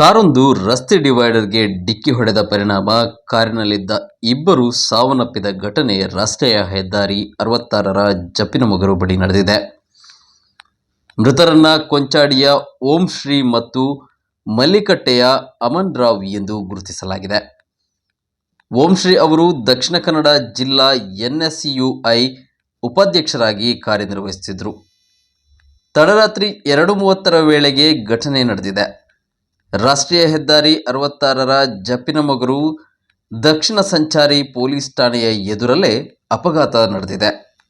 ಕಾರೊಂದು ರಸ್ತೆ ಡಿವೈಡರ್ಗೆ ಡಿಕ್ಕಿ ಹೊಡೆದ ಪರಿಣಾಮ, ಕಾರಿನಲ್ಲಿದ್ದ ಇಬ್ಬರು ಸಾವನ್ನಪ್ಪಿದ ಘಟನೆ ರಾಷ್ಟ್ರೀಯ ಹೆದ್ದಾರಿ ಅರವತ್ತಾರರ ಜಪ್ಪಿನಮೊಗರು ಬಳಿ ನಡೆದಿದೆ. ಮೃತರನ್ನ ಕೊಂಚಾಡಿಯ ಓಂ ಶ್ರೀ ಮತ್ತು ಮಲ್ಲಿಕಟ್ಟೆಯ ಅಮನ್ ರಾವ್ ಎಂದು ಗುರುತಿಸಲಾಗಿದೆ. ಓಂ ಶ್ರೀ ಅವರು ದಕ್ಷಿಣ ಕನ್ನಡ ಜಿಲ್ಲಾ ಎನ್ಎಸ್ಯುಐ ಉಪಾಧ್ಯಕ್ಷರಾಗಿ ಕಾರ್ಯನಿರ್ವಹಿಸುತ್ತಿದ್ದರು. ತಡರಾತ್ರಿ ಎರಡು ಮೂವತ್ತರ ವೇಳೆಗೆ ಘಟನೆ ನಡೆದಿದೆ. ರಾಷ್ಟ್ರೀಯ ಹೆದ್ದಾರಿ ಅರವತ್ತಾರರ ಜಪ್ಪಿನಮೊಗರು ದಕ್ಷಿಣ ಸಂಚಾರಿ ಪೊಲೀಸ್ ಠಾಣೆಯ ಎದುರಲ್ಲೇ ಅಪಘಾತ ನಡೆದಿದೆ.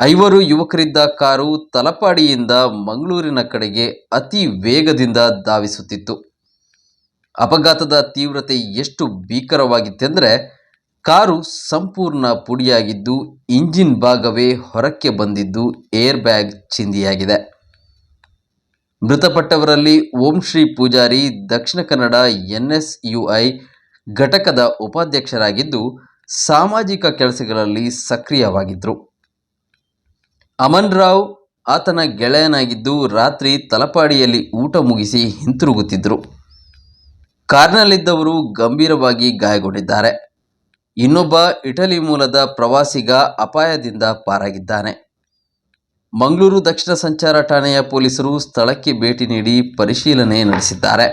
ಐವರು ಯುವಕರಿದ್ದ ಕಾರು ತಲಪಾಡಿಯಿಂದ ಮಂಗಳೂರಿನ ಕಡೆಗೆ ಅತಿ ವೇಗದಿಂದ ಧಾವಿಸುತ್ತಿತ್ತು. ಅಪಘಾತದ ತೀವ್ರತೆ ಎಷ್ಟು ಭೀಕರವಾಗಿತ್ತೆಂದರೆ ಕಾರು ಸಂಪೂರ್ಣ ಪುಡಿಯಾಗಿದ್ದು, ಇಂಜಿನ್ ಭಾಗವೇ ಹೊರಕ್ಕೆ ಬಂದಿದ್ದು, ಏರ್ ಬ್ಯಾಗ್ ಚಿಂದಿಯಾಗಿದೆ. ಮೃತಪಟ್ಟವರಲ್ಲಿ ಓಂ ಶ್ರೀ ಪೂಜಾರಿ, ದಕ್ಷಿಣ ಕನ್ನಡ ಎನ್ಎಸ್ಯುಐ ಘಟಕದ ಉಪಾಧ್ಯಕ್ಷರಾಗಿದ್ದು ಸಾಮಾಜಿಕ ಕೆಲಸಗಳಲ್ಲಿ ಸಕ್ರಿಯವಾಗಿದ್ದರು ಅಮನ್ ರಾವ್ ಆತನ ಗೆಳೆಯನಾಗಿದ್ದು ರಾತ್ರಿ ತಲಪಾಡಿಯಲ್ಲಿ ಊಟ ಮುಗಿಸಿ ಹಿಂತಿರುಗುತ್ತಿದ್ದರು ಕಾರ್ನಲ್ಲಿದ್ದವರು ಗಂಭೀರವಾಗಿ ಗಾಯಗೊಂಡಿದ್ದಾರೆ. ಇನ್ನೊಬ್ಬ ಇಟಲಿ ಮೂಲದ ಪ್ರವಾಸಿಗ ಅಪಾಯದಿಂದ ಪಾರಾಗಿದ್ದಾನೆ. ಮಂಗಳೂರು ದಕ್ಷಿಣ ಸಂಚಾರ ಠಾಣೆಯ ಪೊಲೀಸರು ಸ್ಥಳಕ್ಕೆ ಭೇಟಿ ನೀಡಿ ಪರಿಶೀಲನೆ ನಡೆಸಿದ್ದಾರೆ.